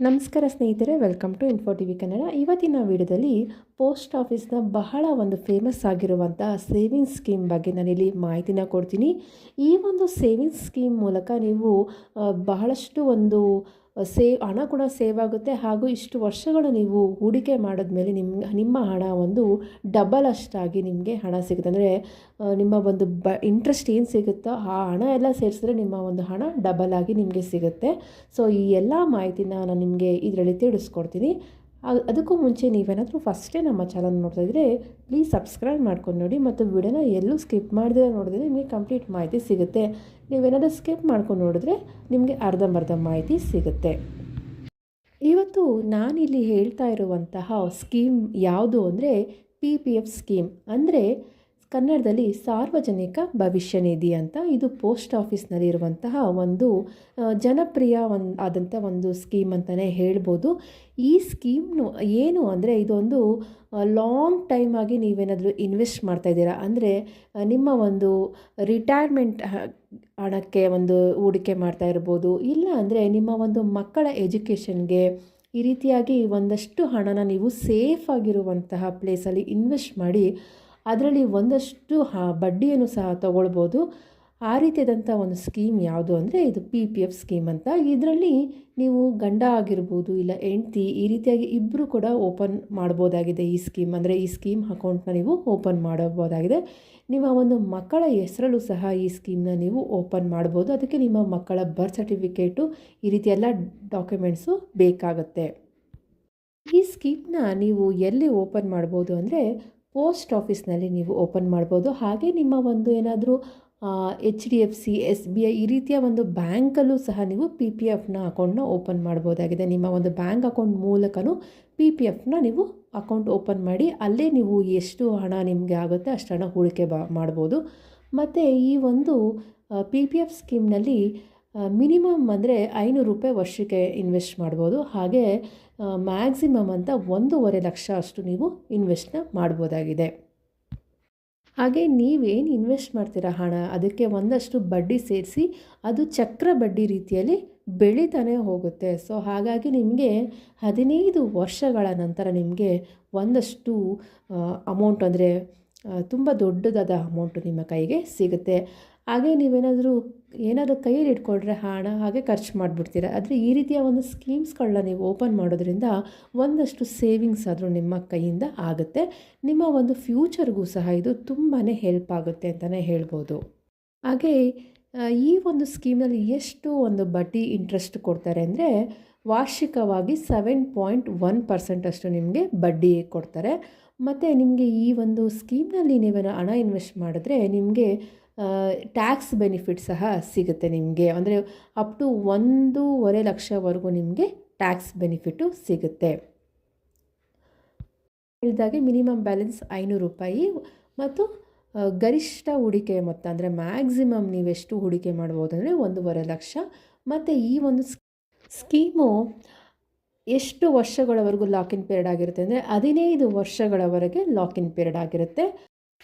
ನಮಸ್ಕಾರ ಸ್ನೇಹಿತರೆ welcome to info T V Kannada ಇವತ್ತಿನ ವಿಡಿಯೋದಲ್ಲಿ ಪೋಸ್ಟ್ ಆಫೀಸ್ನ ಬಹಳ ಒಂದು ಫೇಮಸ್ ಆಗಿರುವಂಥ ಸೇವಿಂಗ್ಸ್ ಸ್ಕೀಮ್ ಬಗ್ಗೆ ನಾನಿಲ್ಲಿ ಮಾಹಿತಿನ ಕೊಡ್ತೀನಿ. ಈ ಒಂದು ಸೇವಿಂಗ್ಸ್ ಸ್ಕೀಮ್ ಮೂಲಕ ನೀವು ಬಹಳಷ್ಟು ಒಂದು ಸೇವ್ ಹಣ ಕೂಡ ಸೇವ್ ಆಗುತ್ತೆ. ಹಾಗೂ ಇಷ್ಟು ವರ್ಷಗಳು ನೀವು ಹೂಡಿಕೆ ಮಾಡಿದ್ಮೇಲೆ ನಿಮ್ಮ ನಿಮ್ಮ ಹಣ ಒಂದು ಡಬಲ್ ಅಷ್ಟಾಗಿ ನಿಮಗೆ ಹಣ ಸಿಗುತ್ತೆ. ಅಂದರೆ ನಿಮ್ಮ ಒಂದು ಬ ಇಂಟ್ರೆಸ್ಟ್ ಏನು ಸಿಗುತ್ತೋ ಆ ಹಣ ಎಲ್ಲ ಸೇರಿಸಿದ್ರೆ ನಿಮ್ಮ ಒಂದು ಹಣ ಡಬಲ್ ಆಗಿ ನಿಮಗೆ ಸಿಗುತ್ತೆ. ಸೊ ಈ ಎಲ್ಲ ಮಾಹಿತಿನ ನಾನು ನಿಮಗೆ ಇದರಲ್ಲಿ ತಿಳಿಸ್ಕೊಡ್ತೀನಿ. ಅದಕ್ಕೂ ಮುಂಚೆ ನೀವೇನಾದರೂ ಫಸ್ಟೇ ನಮ್ಮ ಚಾನಲ್ ನೋಡ್ತಾ ಇದ್ದರೆ ಪ್ಲೀಸ್ ಸಬ್ಸ್ಕ್ರೈಬ್ ಮಾಡ್ಕೊಂಡು ನೋಡಿ ಮತ್ತು ವಿಡಿಯೋನ ಎಲ್ಲೂ ಸ್ಕಿಪ್ ಮಾಡಿದ್ರೆ ನೋಡಿದ್ರೆ ನಿಮಗೆ ಕಂಪ್ಲೀಟ್ ಮಾಹಿತಿ ಸಿಗುತ್ತೆ. ನೀವೇನಾದರೂ ಸ್ಕಿಪ್ ಮಾಡ್ಕೊಂಡು ನೋಡಿದ್ರೆ ನಿಮಗೆ ಅರ್ಧಂಬರ್ಧ ಮಾಹಿತಿ ಸಿಗುತ್ತೆ. ಇವತ್ತು ನಾನಿಲ್ಲಿ ಹೇಳ್ತಾ ಇರುವಂತಹ ಸ್ಕೀಮ್ ಯಾವುದು ಅಂದರೆ ಪಿ ಪಿ ಎಫ್ ಸ್ಕೀಮ್ ಅಂದರೆ ಕನ್ನಡದಲ್ಲಿ ಸಾರ್ವಜನಿಕ ಭವಿಷ್ಯ ನಿಧಿ ಅಂತ ಇದು ಪೋಸ್ಟ್ ಆಫೀಸ್ನಲ್ಲಿ ಇರುವಂತಹ ಒಂದು ಜನಪ್ರಿಯ ಒಂದು ಆದಂಥ ಒಂದು ಸ್ಕೀಮ್ ಅಂತಲೇ ಹೇಳ್ಬೋದು. ಈ ಸ್ಕೀಮ್ನು ಏನು ಅಂದರೆ ಇದೊಂದು ಲಾಂಗ್ ಟೈಮ್ ಆಗಿ ನೀವೇನಾದರೂ ಇನ್ವೆಸ್ಟ್ ಮಾಡ್ತಾ ಇದ್ದೀರಾ ಅಂದರೆ ನಿಮ್ಮ ಒಂದು ರಿಟೈರ್ಮೆಂಟ್ ಹಣಕ್ಕೆ ಒಂದು ಹೂಡಿಕೆ ಮಾಡ್ತಾ ಇರ್ಬೋದು. ಇಲ್ಲ ಅಂದರೆ ನಿಮ್ಮ ಒಂದು ಮಕ್ಕಳ ಎಜುಕೇಷನ್ಗೆ ಈ ರೀತಿಯಾಗಿ ಒಂದಷ್ಟು ಹಣನ ನೀವು ಸೇಫ್ ಆಗಿರುವಂತಹ ಪ್ಲೇಸಲ್ಲಿ ಇನ್ವೆಸ್ಟ್ ಮಾಡಿ ಅದರಲ್ಲಿ ಒಂದಷ್ಟು ಬಡ್ಡಿಯನ್ನು ಸಹ ತಗೊಳ್ಬೋದು. ಆ ರೀತಿಯಾದಂಥ ಒಂದು ಸ್ಕೀಮ್ ಯಾವುದು ಅಂದರೆ ಇದು ಪಿ ಪಿ ಎಫ್ ಸ್ಕೀಮ್ ಅಂತ. ಇದರಲ್ಲಿ ನೀವು ಗಂಡ ಆಗಿರ್ಬೋದು ಇಲ್ಲ ಹೆಂಡ್ತಿ, ಈ ರೀತಿಯಾಗಿ ಇಬ್ಬರು ಕೂಡ ಓಪನ್ ಮಾಡ್ಬೋದಾಗಿದೆ ಈ ಸ್ಕೀಮ್. ಅಂದರೆ ಈ ಸ್ಕೀಮ್ ಅಕೌಂಟ್ನ ನೀವು ಓಪನ್ ಮಾಡಬಹುದಾಗಿದೆ. ನಿಮ್ಮ ಒಂದು ಮಕ್ಕಳ ಹೆಸರಲ್ಲೂ ಸಹ ಈ ಸ್ಕೀಮ್ನ ನೀವು ಓಪನ್ ಮಾಡ್ಬೋದು. ಅದಕ್ಕೆ ನಿಮ್ಮ ಮಕ್ಕಳ ಬರ್ತ್ ಸರ್ಟಿಫಿಕೇಟು, ಈ ರೀತಿ ಎಲ್ಲ ಡಾಕ್ಯುಮೆಂಟ್ಸು ಬೇಕಾಗುತ್ತೆ. ಈ ಸ್ಕೀಮ್ನ ನೀವು ಎಲ್ಲಿ ಓಪನ್ ಮಾಡ್ಬೋದು ಅಂದರೆ ಪೋಸ್ಟ್ ಆಫೀಸ್ನಲ್ಲಿ ನೀವು ಓಪನ್ ಮಾಡ್ಬೋದು. ಹಾಗೆ ನಿಮ್ಮ ಒಂದು ಏನಾದರೂ H D F C S B I ಈ ರೀತಿಯ ಒಂದು ಬ್ಯಾಂಕಲ್ಲೂ ಸಹ ನೀವು ಪಿ ಪಿ ಎಫ್ನ ಅಕೌಂಟ್ನ ಓಪನ್ ಮಾಡ್ಬೋದಾಗಿದೆ. ನಿಮ್ಮ ಒಂದು ಬ್ಯಾಂಕ್ ಅಕೌಂಟ್ ಮೂಲಕನೂ ಪಿ ಪಿ ಎಫ್ನ ನೀವು ಅಕೌಂಟ್ ಓಪನ್ ಮಾಡಿ, ಅಲ್ಲೇ ನೀವು ಎಷ್ಟು ಹಣ ನಿಮಗೆ ಆಗುತ್ತೆ ಅಷ್ಟು ಹಣ ಹೂಡಿಕೆ ಮಾಡ್ಬೋದು. ಮತ್ತು ಈ ಒಂದು ಪಿ ಪಿ ಎಫ್ ಸ್ಕೀಮ್ನಲ್ಲಿ ಮಿನಿಮಮ್ ಅಂದರೆ ಐನೂರು ರೂಪಾಯಿ ವರ್ಷಕ್ಕೆ ಇನ್ವೆಸ್ಟ್ ಮಾಡ್ಬೋದು. ಹಾಗೆ ಮ್ಯಾಕ್ಸಿಮಮ್ ಅಂತ ಒಂದೂವರೆ ಲಕ್ಷ ಅಷ್ಟು ನೀವು ಇನ್ವೆಸ್ಟ್ನ ಮಾಡ್ಬೋದಾಗಿದೆ. ಹಾಗೆ ನೀವೇನು ಇನ್ವೆಸ್ಟ್ ಮಾಡ್ತೀರಾ ಹಣ? ಅದಕ್ಕೆ ಒಂದಷ್ಟು ಬಡ್ಡಿ ಸೇರಿಸಿ, ಅದು ಚಕ್ರ ಬಡ್ಡಿ ರೀತಿಯಲ್ಲಿ ಬೆಳೀತಾನೆ ಹೋಗುತ್ತೆ. ಸೊ ಹಾಗಾಗಿ ನಿಮಗೆ ಹದಿನೈದು ವರ್ಷಗಳ ನಂತರ ನಿಮಗೆ ಒಂದಷ್ಟು ಅಮೌಂಟ್ ಅಂದರೆ ತುಂಬ ದೊಡ್ಡದಾದ ಅಮೌಂಟು ನಿಮ್ಮ ಕೈಗೆ ಸಿಗುತ್ತೆ. ಹಾಗೆ ನೀವೇನಾದರೂ ಏನಾದರೂ ಕೈಯಲ್ಲಿ ಇಟ್ಕೊಂಡ್ರೆ ಹಣ ಹಾಗೆ ಖರ್ಚು ಮಾಡಿಬಿಡ್ತೀರ? ಆದರೆ ಈ ರೀತಿಯ ಒಂದು ಸ್ಕೀಮ್ಸ್ಗಳನ್ನ ನೀವು ಓಪನ್ ಮಾಡೋದ್ರಿಂದ ಒಂದಷ್ಟು ಸೇವಿಂಗ್ಸ್ ಆದರೂ ನಿಮ್ಮ ಕೈಯಿಂದ ಆಗುತ್ತೆ. ನಿಮ್ಮ ಒಂದು ಫ್ಯೂಚರ್ಗೂ ಸಹ ಇದು ತುಂಬಾ ಹೆಲ್ಪ್ ಆಗುತ್ತೆ ಅಂತಲೇ ಹೇಳ್ಬೋದು. ಹಾಗೆ ಈ ಒಂದು ಸ್ಕೀಮಲ್ಲಿ ಎಷ್ಟು ಒಂದು ಬಡ್ಡಿ ಇಂಟ್ರೆಸ್ಟ್ ಕೊಡ್ತಾರೆ ಅಂದರೆ ವಾರ್ಷಿಕವಾಗಿ ಸೆವೆನ್ ಪಾಯಿಂಟ್ ಒನ್ ಪರ್ಸೆಂಟಷ್ಟು ನಿಮಗೆ ಬಡ್ಡಿ ಕೊಡ್ತಾರೆ. ಮತ್ತು ನಿಮಗೆ ಈ ಒಂದು ಸ್ಕೀಮ್ನಲ್ಲಿ ನೀವೇನು ಹಣ ಇನ್ವೆಸ್ಟ್ ಮಾಡಿದ್ರೆ ನಿಮಗೆ ಟ್ಯಾಕ್ಸ್ ಬೆನಿಫಿಟ್ ಸಹ ಸಿಗುತ್ತೆ ನಿಮಗೆ. ಅಂದರೆ ಅಪ್ ಟು ಒಂದೂವರೆ ಲಕ್ಷವರೆಗೂ ನಿಮಗೆ ಟ್ಯಾಕ್ಸ್ ಬೆನಿಫಿಟ್ಟು ಸಿಗುತ್ತೆ. ಹೇಳಿದಾಗೆ ಮಿನಿಮಮ್ ಬ್ಯಾಲೆನ್ಸ್ ಐನೂರು ರೂಪಾಯಿ ಮತ್ತು ಗರಿಷ್ಠ ಹೂಡಿಕೆ ಮೊತ್ತ ಅಂದರೆ ಮ್ಯಾಕ್ಸಿಮಮ್ ನೀವೆಷ್ಟು ಹೂಡಿಕೆ ಮಾಡ್ಬೋದು ಅಂದರೆ ಒಂದೂವರೆ ಲಕ್ಷ. ಮತ್ತು ಈ ಒಂದು ಸ್ಕೀಮು ಎಷ್ಟು ವರ್ಷಗಳವರೆಗೂ ಲಾಕಿನ್ ಪೀರಿಯಡ್ ಆಗಿರುತ್ತೆ ಅಂದರೆ ಹದಿನೈದು ವರ್ಷಗಳವರೆಗೆ ಲಾಕಿನ್ ಪೀರಿಯಡ್ ಆಗಿರುತ್ತೆ.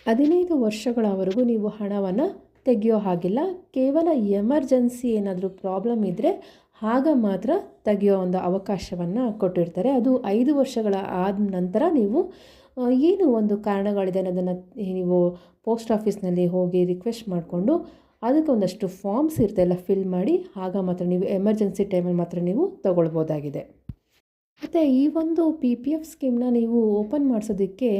ಹದಿನೈದು ವರ್ಷಗಳವರೆಗೂ ನೀವು ಹಣವನ್ನು ತೆಗೆಯೋ ಹಾಗಿಲ್ಲ. ಕೇವಲ ಎಮರ್ಜೆನ್ಸಿ ಏನಾದರೂ ಪ್ರಾಬ್ಲಮ್ ಇದ್ದರೆ ಆಗ ಮಾತ್ರ ತೆಗೆಯೋ ಒಂದು ಅವಕಾಶವನ್ನು ಕೊಟ್ಟಿರ್ತಾರೆ. ಅದು ಐದು ವರ್ಷಗಳ ಆದ ನಂತರ ನೀವು ಏನು ಒಂದು ಕಾರಣಗಳಿದೆ ಅನ್ನೋದನ್ನು ನೀವು ಪೋಸ್ಟ್ ಆಫೀಸ್ನಲ್ಲಿ ಹೋಗಿ ರಿಕ್ವೆಸ್ಟ್ ಮಾಡಿಕೊಂಡು ಅದಕ್ಕೆ ಒಂದಷ್ಟು ಫಾರ್ಮ್ಸ್ ಇರುತ್ತೆ ಎಲ್ಲ ಫಿಲ್ ಮಾಡಿ ಆಗ ಮಾತ್ರ ನೀವು ಎಮರ್ಜೆನ್ಸಿ ಟೈಮಲ್ಲಿ ಮಾತ್ರ ನೀವು ತಗೊಳ್ಬೋದಾಗಿದೆ. ಮತ್ತು ಈ ಒಂದು ಪಿ ಪಿ ಎಫ್ ಸ್ಕೀಮ್ನ ನೀವು ಓಪನ್ ಮಾಡಿಸೋದಕ್ಕೆ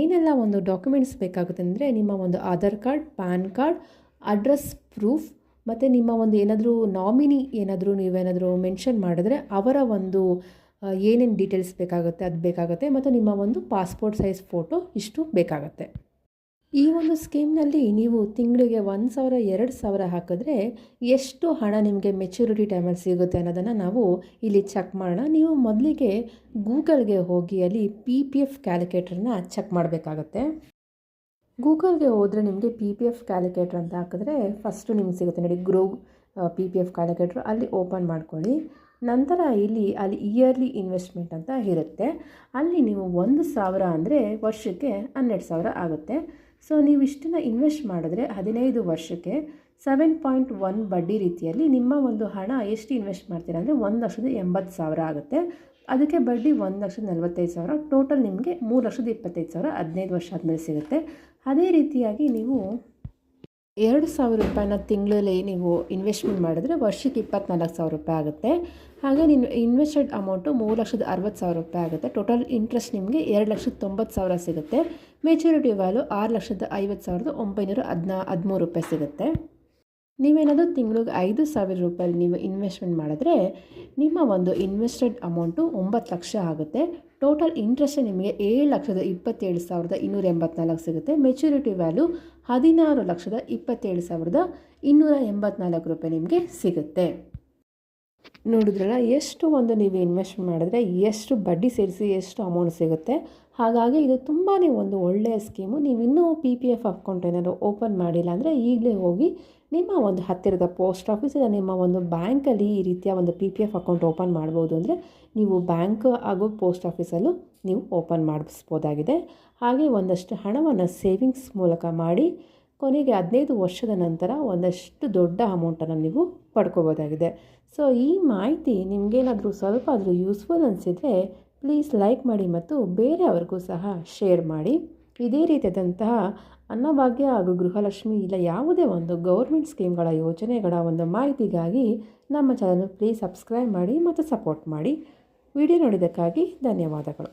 ಏನೆಲ್ಲ ಒಂದು ಡಾಕ್ಯುಮೆಂಟ್ಸ್ ಬೇಕಾಗುತ್ತೆ ಅಂದರೆ ನಿಮ್ಮ ಒಂದು Aadhaar card, PAN card address proof ಮತ್ತು ನಿಮ್ಮ ಒಂದು ಏನಾದರೂ ನಾಮಿನಿ ಏನಾದರೂ ನೀವೇನಾದರೂ ಮೆನ್ಷನ್ ಮಾಡಿದ್ರೆ ಅವರ ಒಂದು ಏನೇನು ಡೀಟೇಲ್ಸ್ ಬೇಕಾಗುತ್ತೆ, ಅದು ಬೇಕಾಗುತ್ತೆ ಮತ್ತು ನಿಮ್ಮ ಒಂದು ಪಾಸ್ಪೋರ್ಟ್ ಸೈಜ್ ಫೋಟೋ ಇಷ್ಟು ಬೇಕಾಗುತ್ತೆ. ಈ ಒಂದು ಸ್ಕೀಮ್ನಲ್ಲಿ ನೀವು ತಿಂಗಳಿಗೆ ಒಂದು ಸಾವಿರ, ಎರಡು ಸಾವಿರ ಹಾಕಿದ್ರೆ ಎಷ್ಟು ಹಣ ನಿಮಗೆ ಮೆಚುರಿಟಿ ಟೈಮಲ್ಲಿ ಸಿಗುತ್ತೆ ಅನ್ನೋದನ್ನು ನಾವು ಇಲ್ಲಿ ಚೆಕ್ ಮಾಡೋಣ. ನೀವು ಮೊದಲಿಗೆ ಗೂಗಲ್ಗೆ ಹೋಗಿ ಅಲ್ಲಿ ಪಿ ಪಿ ಎಫ್ ಕ್ಯಾಲ್ಕುಲೇಟರ್ನ ಚೆಕ್ ಮಾಡಬೇಕಾಗತ್ತೆ. ಗೂಗಲ್ಗೆ ಹೋದರೆ ನಿಮಗೆ ಪಿ ಪಿ ಎಫ್ ಕ್ಯಾಲ್ಕುಲೇಟರ್ ಅಂತ ಹಾಕಿದ್ರೆ ಫಸ್ಟು ನಿಮ್ಗೆ ಸಿಗುತ್ತೆ ನೋಡಿ Groww P P F calculator ಅಲ್ಲಿ ಓಪನ್ ಮಾಡ್ಕೊಳ್ಳಿ. ನಂತರ ಇಲ್ಲಿ, ಅಲ್ಲಿ ಇಯರ್ಲಿ ಇನ್ವೆಸ್ಟ್ಮೆಂಟ್ ಅಂತ ಇರುತ್ತೆ. ಅಲ್ಲಿ ನೀವು ಒಂದು ಸಾವಿರ ಅಂದರೆ ವರ್ಷಕ್ಕೆ ಹನ್ನೆರಡು ಸಾವಿರ ಆಗುತ್ತೆ. ಸೊ ನೀವು ಇಷ್ಟನ್ನು ಇನ್ವೆಸ್ಟ್ ಮಾಡಿದ್ರೆ ಹದಿನೈದು ವರ್ಷಕ್ಕೆ ಸೆವೆನ್ ಪಾಯಿಂಟ್ ಒನ್ ಬಡ್ಡಿ ರೀತಿಯಲ್ಲಿ ನಿಮ್ಮ ಒಂದು ಹಣ ಎಷ್ಟು ಇನ್ವೆಸ್ಟ್ ಮಾಡ್ತೀರಾ ಅಂದರೆ ಒಂದು ಲಕ್ಷದ ಎಂಬತ್ತು ಸಾವಿರ ಆಗುತ್ತೆ. ಅದಕ್ಕೆ ಬಡ್ಡಿ ಒಂದು ಲಕ್ಷದ ನಲವತ್ತೈದು ಸಾವಿರ ಟೋಟಲ್ ನಿಮಗೆ ಮೂರು ಲಕ್ಷದ ಇಪ್ಪತ್ತೈದು ಸಾವಿರ ಹದಿನೈದು ವರ್ಷ ಆದಮೇಲೆ ಸಿಗುತ್ತೆ. ಅದೇ ರೀತಿಯಾಗಿ ನೀವು ಎರಡು ಸಾವಿರ ರೂಪಾಯಿನ ತಿಂಗಳಲ್ಲಿ ನೀವು ಇನ್ವೆಸ್ಟ್ಮೆಂಟ್ ಮಾಡಿದ್ರೆ ವರ್ಷಕ್ಕೆ ಇಪ್ಪತ್ನಾಲ್ಕು ಸಾವಿರ ರೂಪಾಯಿ ಆಗುತ್ತೆ. ಹಾಗೆ ನಿಮ್ಮ ಇನ್ವೆಸ್ಟೆಡ್ ಅಮೌಂಟು ಮೂರು ಲಕ್ಷದ ಅರವತ್ತು ಸಾವಿರ ರೂಪಾಯಿ ಆಗುತ್ತೆ. ಟೋಟಲ್ ಇಂಟ್ರೆಸ್ಟ್ ನಿಮಗೆ ಎರಡು ಲಕ್ಷದ ತೊಂಬತ್ತು ಸಾವಿರ ಸಿಗುತ್ತೆ. ಮೆಚುರಿಟಿ ವ್ಯಾಲ್ಯೂ ಆರು ಲಕ್ಷದ ಐವತ್ತು ಸಾವಿರದ ಒಂಬೈನೂರ ಹದಿನಾ, ಹದಿಮೂರು ರೂಪಾಯಿ ಸಿಗುತ್ತೆ. ನೀವೇನಾದರೂ ತಿಂಗಳಿಗೆ ಐದು ಸಾವಿರ ರೂಪಾಯಿ ನೀವು ಇನ್ವೆಸ್ಟ್ಮೆಂಟ್ ಮಾಡಿದ್ರೆ ನಿಮ್ಮ ಒಂದು ಇನ್ವೆಸ್ಟೆಡ್ ಅಮೌಂಟು ಒಂಬತ್ತು ಲಕ್ಷ ಆಗುತ್ತೆ. ಟೋಟಲ್ ಇಂಟ್ರೆಸ್ಟ್ ನಿಮಗೆ ಏಳು ಲಕ್ಷದ ಇಪ್ಪತ್ತೇಳು ಸಾವಿರದ ಇನ್ನೂರ ಎಂಬತ್ನಾಲ್ಕು ಸಿಗುತ್ತೆ. ಮೆಚುರಿಟಿ ವ್ಯಾಲ್ಯೂ ಹದಿನಾರು ಲಕ್ಷದ ಇಪ್ಪತ್ತೇಳು ಸಾವಿರದ ಇನ್ನೂರ ಎಂಬತ್ನಾಲ್ಕು ರೂಪಾಯಿ ನಿಮಗೆ ಸಿಗುತ್ತೆ. ನೋಡಿದ್ರಲ್ಲ, ಎಷ್ಟು ಒಂದು ನೀವು ಇನ್ವೆಸ್ಟ್ ಮಾಡಿದ್ರೆ ಎಷ್ಟು ಬಡ್ಡಿ ಸೇರಿಸಿ ಎಷ್ಟು ಅಮೌಂಟ್ ಸಿಗುತ್ತೆ? ಹಾಗಾಗಿ ಇದು ತುಂಬಾ ಒಂದು ಒಳ್ಳೆಯ ಸ್ಕೀಮು. ನೀವು ಇನ್ನೂ ಪಿ ಪಿ ಎಫ್ ಅಕೌಂಟ್ ಏನಾದರೂ ಓಪನ್ ಮಾಡಿಲ್ಲ ಅಂದರೆ ಈಗಲೇ ಹೋಗಿ ನಿಮ್ಮ ಒಂದು ಹತ್ತಿರದ ಪೋಸ್ಟ್ ಆಫೀಸ್ ಇಲ್ಲ, ನಿಮ್ಮ ಒಂದು ಬ್ಯಾಂಕಲ್ಲಿ ಈ ರೀತಿಯ ಒಂದು P P F account open ಮಾಡ್ಬೋದು ಅಂದರೆ ನೀವು ಬ್ಯಾಂಕ್ ಹಾಗೂ ಪೋಸ್ಟ್ ಆಫೀಸಲ್ಲೂ ನೀವು ಓಪನ್ ಮಾಡಿಸ್ಬೋದಾಗಿದೆ. ಹಾಗೆ ಒಂದಷ್ಟು ಹಣವನ್ನು ಸೇವಿಂಗ್ಸ್ ಮೂಲಕ ಮಾಡಿ ಕೊನೆಗೆ ಹದಿನೈದು ವರ್ಷದ ನಂತರ ಒಂದಷ್ಟು ದೊಡ್ಡ ಅಮೌಂಟನ್ನು ನೀವು ಪಡ್ಕೋಬೋದಾಗಿದೆ. ಸೊ ಈ ಮಾಹಿತಿ ನಿಮಗೇನಾದರೂ ಸ್ವಲ್ಪ ಆದರೂ ಯೂಸ್ಫುಲ್ ಅನಿಸಿದರೆ ಪ್ಲೀಸ್ ಲೈಕ್ ಮಾಡಿ ಮತ್ತು ಬೇರೆಯವ್ರಿಗೂ ಸಹ ಶೇರ್ ಮಾಡಿ. ಇದೇ ರೀತಿಯಾದಂತಹ ಅನ್ನಭಾಗ್ಯ ಹಾಗೂ ಗೃಹಲಕ್ಷ್ಮಿ ಇಲ್ಲ, ಯಾವುದೇ ಒಂದು ಗೌರ್ಮೆಂಟ್ ಸ್ಕೀಮ್ಗಳ ಯೋಜನೆಗಳ ಒಂದು ಮಾಹಿತಿಗಾಗಿ ನಮ್ಮ ಚಾನಲ್ ಪ್ಲೀಸ್ ಸಬ್ಸ್ಕ್ರೈಬ್ ಮಾಡಿ ಮತ್ತು ಸಪೋರ್ಟ್ ಮಾಡಿ. ವಿಡಿಯೋ ನೋಡಿದ್ದಕ್ಕಾಗಿ ಧನ್ಯವಾದಗಳು.